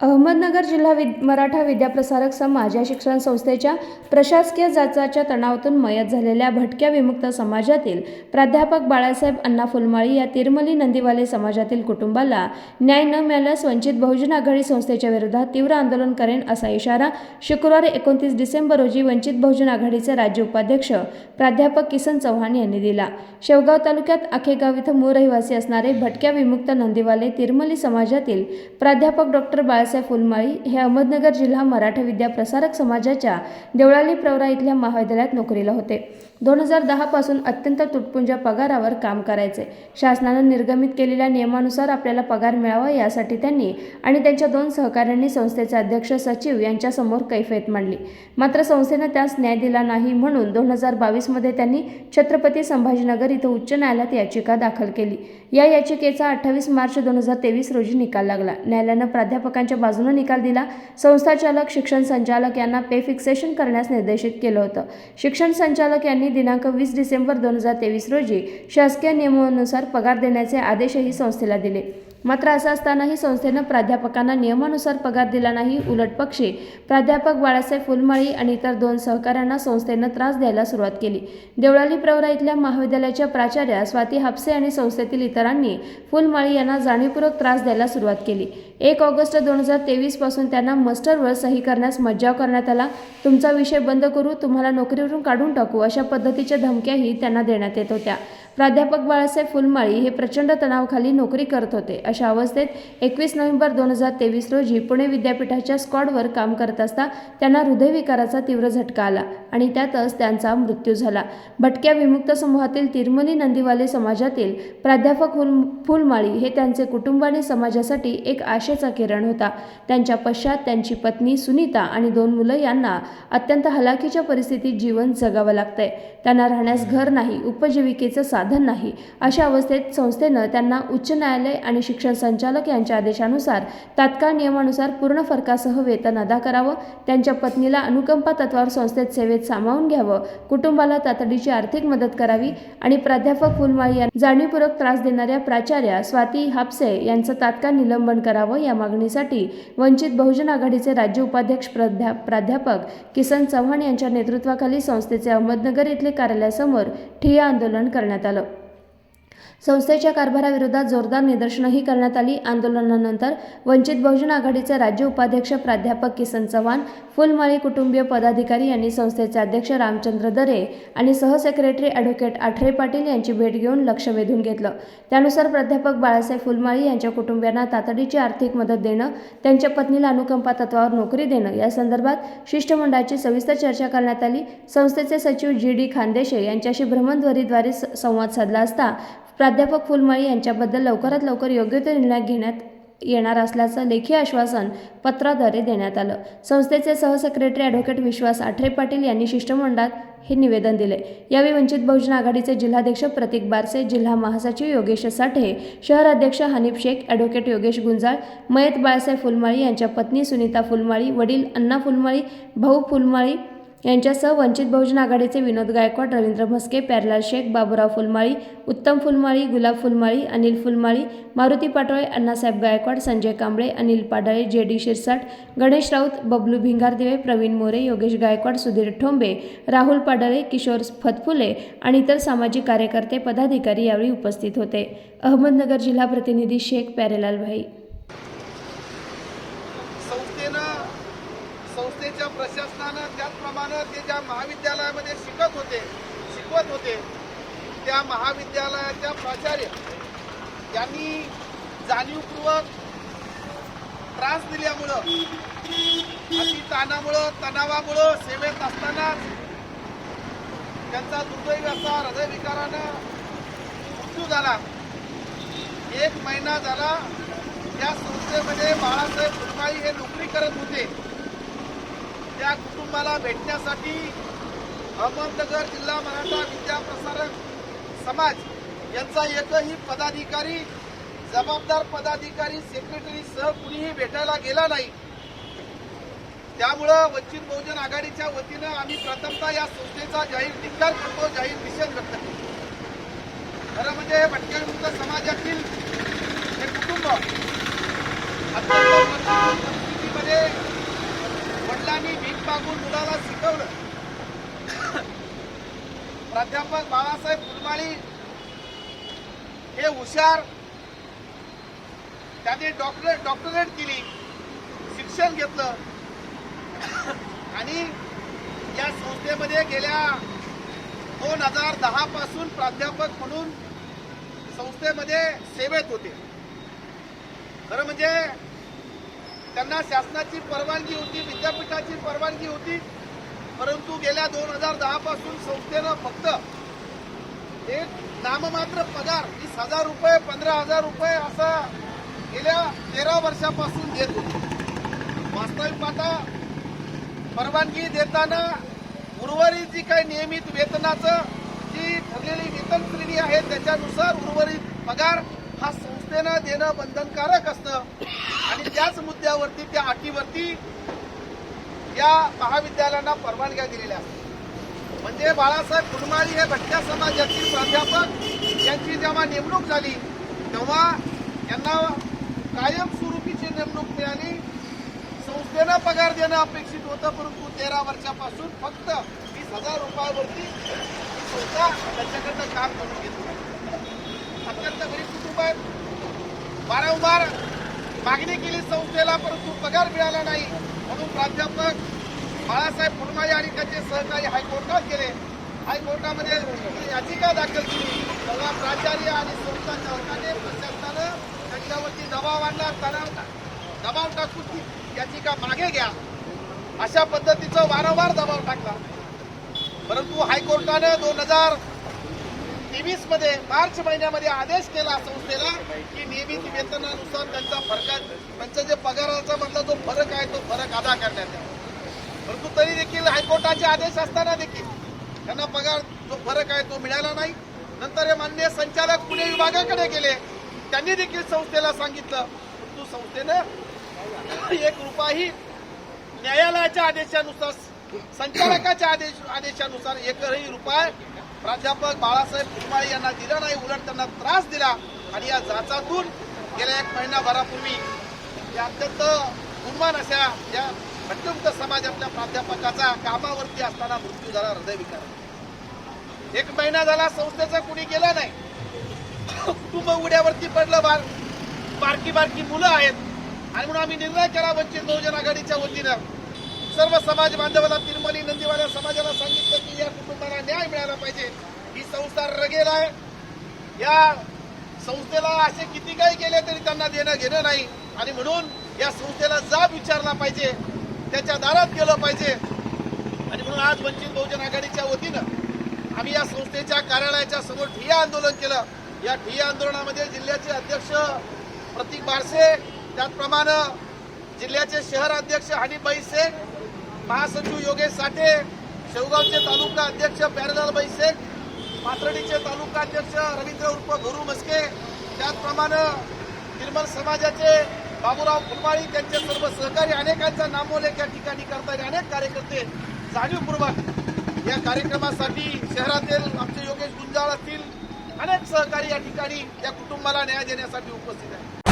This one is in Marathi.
अहमदनगर जिल्हा विद मराठा विद्याप्रसारक समाज या शिक्षण संस्थेच्या प्रशासकीय जाचाच्या तणावातून मयत झालेल्या भटक्या विमुक्त समाजातील प्राध्यापक बाळासाहेब अण्णा फुलमाळी या तिरमली नंदीवाले समाजातील कुटुंबाला न्याय न मिळाल्यास वंचित बहुजन आघाडी संस्थेच्या विरोधात तीव्र आंदोलन करेन असा इशारा शुक्रवार एकोणतीस डिसेंबर रोजी वंचित बहुजन आघाडीचे राज्य उपाध्यक्ष प्राध्यापक किसन चव्हाण यांनी दिला. शेवगाव तालुक्यात आखेगाव इथं मूळ रहिवासी असणारे भटक्या विमुक्त नंदीवाले तिरमली समाजातील प्राध्यापक डॉक्टर बाळासाहेब फुलमाळी हे अहमदनगर जिल्हा मराठा विद्या प्रसारक समाजाच्या देवळाली प्रवरा इथल्या महाविद्यालयात नोकरीला होते. दोन हजार दहापासून अत्यंत तुटपुंज पगारावर काम करायचे. शासनानं निर्गमित केलेल्या नियमानुसार आपल्याला पगार मिळावा यासाठी त्यांनी आणि त्यांच्या दोन सहकाऱ्यांनी संस्थेचे अध्यक्ष सचिव यांच्यासमोर कैफेत मांडली. मात्र संस्थेनं त्यास न्याय दिला नाही म्हणून दोन हजार बावीसमध्ये त्यांनी छत्रपती संभाजीनगर इथं उच्च न्यायालयात याचिका दाखल केली. या याचिकेचा अठ्ठावीस मार्च दोन हजार तेवीस रोजी निकाल लागला. न्यायालयानं प्राध्यापकांच्या बाजूनं निकाल दिला. संस्थाचालक शिक्षण संचालक यांना पे फिक्सेशन करण्यास निर्देशित केलं होतं. शिक्षण संचालक यांनी दिनांक वीस डिसेंबर दोन हजार तेवीस रोजी शासकीय नियमानुसार पगार देण्याचे आदेशही संस्थेला दिले. मात्र असं असतानाही संस्थेनं प्राध्यापकांना नियमानुसार पगार दिला नाही उलट पक्षी प्राध्यापक बाळासाहेब फुलमाळी आणि इतर दोन सहकाऱ्यांना संस्थेनं त्रास द्यायला सुरुवात केली. देवळाली प्रवरा इथल्या महाविद्यालयाच्या प्राचार्या स्वाती हापसे आणि संस्थेतील इतरांनी फुलमाळी यांना जाणीवपूर्वक त्रास द्यायला सुरुवात केली. एक ऑगस्ट दोन हजार तेवीसपासून त्यांना मस्टरवर सही करण्यास मज्जाव करण्यात आला. तुमचा विषय बंद करू तुम्हाला नोकरीवरून काढून टाकू अशा पद्धतीच्या धमक्याही त्यांना देण्यात येत होत्या. प्राध्यापक बाळासाहेब फुलमाळी हे प्रचंड तणावाखाली नोकरी करत होते. अशा अवस्थेत एकवीस नोव्हेंबर दोन हजार तेवीस रोजी पुणे विद्यापीठाच्या स्क्वॉडवर काम करत असता त्यांना हृदयविकाराचा तीव्र झटका आला आणि त्यातच त्यांचा मृत्यू झाला. भटक्या विमुक्त समूहातील तिरमुनी नंदीवाले समाजातील प्राध्यापक फुल फुलमाळी हे त्यांचे कुटुंब आणि समाजासाठी एक आशेचा किरण होता. त्यांच्या पश्चात त्यांची पत्नी सुनीता आणि दोन मुलं यांना अत्यंत हलाखीच्या परिस्थितीत जीवन जगावं लागतंय. त्यांना राहण्यास घर नाही उपजीविकेचं साधन नाही. अशा अवस्थेत संस्थेनं त्यांना उच्च न्यायालय आणि शिक्षण संचालक यांच्या आदेशानुसार तात्काळ नियमानुसार पूर्ण फरकासह वेतन अदा करावं त्यांच्या पत्नीला अनुकंपा तत्वावर संस्थेत सेवेत सामावून घ्यावं कुटुंबाला तातडीची आर्थिक मदत करावी आणि प्राध्यापक फुलमाळी यांना जाणीवपूर्वक त्रास देणाऱ्या प्राचार्या स्वाती हापसे यांचं तात्काळ निलंबन करावं या मागणीसाठी वंचित बहुजन आघाडीचे राज्य उपाध्यक्ष प्राध्या प्राध्यापक किसन चव्हाण यांच्या नेतृत्वाखाली संस्थेचे अहमदनगर इथले कार्यालयासमोर ठिय्या आंदोलन करण्यात आलं. జిల్లాలో संस्थेच्या कारभाराविरोधात जोरदार निदर्शनंही करण्यात आली. आंदोलनानंतर वंचित बहुजन आघाडीचे राज्य उपाध्यक्ष प्राध्यापक किसन चव्हाण फुलमाळी कुटुंबीय पदाधिकारी यांनी संस्थेचे अध्यक्ष रामचंद्र दरे आणि सहसेक्रेटरी ॲडव्होकेट आठरे पाटील यांची भेट घेऊन लक्ष वेधून घेतलं. त्यानुसार प्राध्यापक बाळासाहेब फुलमाळी यांच्या कुटुंबियांना तातडीची आर्थिक मदत देणं त्यांच्या पत्नीला अनुकंपा तत्वावर नोकरी देणं या संदर्भात शिष्टमंडळाची सविस्तर चर्चा करण्यात आली. संस्थेचे सचिव जी डी खानदेशे यांच्याशी भ्रमणध्वरीद्वारे संवाद साधला असता प्राध्यापक फुलमाळी यांच्याबद्दल लवकरात लवकर योग्य तो निर्णय घेण्यात येणार असल्याचं लेखी आश्वासन पत्राद्वारे देण्यात आलं. संस्थेचे सहसेक्रेटरी ॲडव्होकेट विश्वास आठरे पाटील यांनी शिष्टमंडळात हे निवेदन दिले. यावेळी वंचित बहुजन आघाडीचे जिल्हाध्यक्ष प्रतीक बारसे जिल्हा महासचिव योगेश साठे शहर अध्यक्ष हनीफ शेख ॲडव्होकेट योगेश गुंजाळ मयत बाळासाहेब फुलमाळी यांच्या पत्नी सुनीता फुलमाळी वडील अण्णा फुलमाळी भाऊ फुलमाळी यांच्यासह वंचित बहुजन आघाडीचे विनोद गायकवाड रवींद्र म्हस्के प्यारलाल शेख बाबुराव फुलमाळी उत्तम फुलमाळी गुलाब फुलमाळी अनिल फुलमाळी मारुती पाटोळे अण्णासाहेब गायकवाड संजय कांबळे अनिल पाडाळे जे डी शिरसाट गणेश राऊत बबलू भिंगारदिवे प्रवीण मोरे योगेश गायकवाड सुधीर ठोंबे राहुल पाडाळे किशोर फतफुले आणि इतर सामाजिक कार्यकर्ते पदाधिकारी यावेळी उपस्थित होते. अहमदनगर जिल्हा प्रतिनिधी शेख प्यारेलाल भाई संस्थेनं संस्थेच्या प्रशासनानं त्याचप्रमाणे ते ज्या महाविद्यालयामध्ये शिकत होते शिकवत होते त्या महाविद्यालयाच्या प्राचार्य यांनी जाणीवपूर्वक त्रास दिल्यामुळं ताणामुळं तणावामुळं सेवेत असताना त्यांचा दुर्दैव असा हृदयविकारानं मृत्यू झाला. एक महिना झाला या संस्थेमध्ये बाळासाहेब फुलमाळी हे नोकरी करत होते. त्या कुटुंबाला भेटण्यासाठी अहमदनगर जिल्हा मराठा विद्या प्रसारक समाज यांचा एकही पदाधिकारी जबाबदार पदाधिकारी सेक्रेटरी सह कुणीही भेटायला गेला नाही. त्यामुळं वंचित बहुजन आघाडीच्या वतीनं आम्ही प्रथमतः या संस्थेचा जाहीर धिक्कार करतो जाहीर निषेध व्यक्त करतो. खरं म्हणजे हे भटक्याविमुक्त समाजातील हे कुटुंब अत्यंत आईवडिलांनी भीक मागून मुलाला शिकवलं. प्राध्यापक बाळासाहेब फुलमाळी हे हुशार. त्यांनी डॉक्टरेट डॉक्टरेट केली. शिक्षण घेतलं. आणि या संस्थेमध्ये गेल्या दोन हजार दहा पासून प्राध्यापक म्हणून संस्थेमध्ये सेवेत होते. खरं म्हणजे त्यांना शासनाची परवानगी होती विद्यापीठाची परवानगी होती परंतु गेल्या दोन हजार दहा पासून संस्थेनं फक्त एक नाममात्र पगार वीस हजार रुपये पंधरा हजार रुपये असा गेल्या तेरा वर्षापासून देत होती. वास्तविक पाहता परवानगी देताना उर्वरित जी काही नियमित वेतनाचं जी ठरलेली वेतन श्रेणी आहे त्याच्यानुसार उर्वरित पगार हा संस्थेनं देणं बंधनकारक असतं. आणि त्याच मुद्द्यावरती त्या अटीवरती या महाविद्यालयांना परवानग्या दिलेल्या असतात. म्हणजे बाळासाहेब कुडमाळी हे भटक्या समाजातील प्राध्यापक यांची जेव्हा नेमणूक झाली तेव्हा यांना कायमस्वरूपीची नेमणूक मिळाली. संस्थेनं पगार देणं अपेक्षित होतं परंतु तेरा वर्षापासून फक्त वीस हजार रुपयावरती संस्था त्यांच्याकडनं काम करून घेतलं अत्यंत गरीब कुटुंब आहेत. वारंवार मागणी केली संस्थेला परंतु पगार मिळाला नाही. म्हणून प्राध्यापक बाळासाहेब फुलमाळे आणि त्यांचे सहकारी हायकोर्टात गेले हायकोर्टामध्ये याचिका दाखल केली. तेव्हा प्राचार्य आणि संस्था चालकाने प्रशासनानं त्यांच्यावरती दबाव आणला. तणाव दबाव टाकून ती याचिका मागे घ्या. अशा पद्धतीचा वारंवार दबाव टाकला. परंतु हायकोर्टानं दोन हजार तेवीसमध्ये मार्च महिन्यामध्ये आदेश केला संस्थेला की नियमित वेतनानुसार त्यांचा फरक त्यांचा जे पगाराचा मधला जो फरक आहे तो फरक अदा करण्यात आला परंतु तरी देखील हायकोर्टाचे आदेश असताना देखील त्यांना पगार जो फरक आहे तो मिळाला नाही. नंतर हे मान्य संचालक पुणे विभागाकडे गेले. त्यांनी देखील संस्थेला सांगितलं. परंतु संस्थेनं एक रुपयाही न्यायालयाच्या आदेशानुसार संचालकाच्या आदेश आदेशानुसार एकही रुपये प्राध्यापक बाळासाहेब फुलमाळे यांना दिला नाही उलट त्यांना त्रास दिला आणि या जाचातून गेल्या एक महिनाभरापूर्वी या अत्यंत गुणवान अशा या भटमुक्त समाजातल्या प्राध्यापकाचा कामावरती असताना मृत्यू झाला हृदयविकार एक महिना झाला संस्थेचा कुणी गेला नाही. कुटुंब उड्यावरती पडलं बार बारकी बारकी मुलं आहेत. आणि म्हणून आम्ही निर्णय केला वंचित बहुजन आघाडीच्या वतीनं सर्व समाज बांधवाला तिरमली नंदीवाल्या समाजाला सांगितलं की या कुटुंबाला न्याय मिळाला पाहिजे. ही संस्था रगेल आहे. या संस्थेला असे किती काही केले तरी त्यांना देणं घेणं नाही. आणि म्हणून या संस्थेला जाब विचारला पाहिजे. त्याच्या दारात गेलं पाहिजे. आणि म्हणून आज वंचित बहुजन आघाडीच्या वतीनं आम्ही या संस्थेच्या कार्यालयाच्या समोर ठिय्या आंदोलन केलं. या ठिय्या आंदोलनामध्ये जिल्ह्याचे अध्यक्ष प्रतीक बारसे त्याचप्रमाणे जिल्ह्याचे शहर अध्यक्ष हनीबाई शेख महासचिव योगेश साठे शेवगावचे तालुका अध्यक्ष प्यारेलालबाई शेख पाथर्डीचे तालुका अध्यक्ष रवींद्र उर्फ गुरु मस्के त्याचप्रमाणे निर्मल समाजाचे बाबूराव फुलवाळी त्यांचे सर्व सहकारी अनेकांचा नामोलेख या ठिकाणी करताना अनेक कार्यकर्ते जाणीवपूर्वक या कार्यक्रमासाठी शहरातील आमचे योगेश गुंजाळ असतील अनेक सहकारी या ठिकाणी या कुटुंबाला न्याय देण्यासाठी उपस्थित आहेत.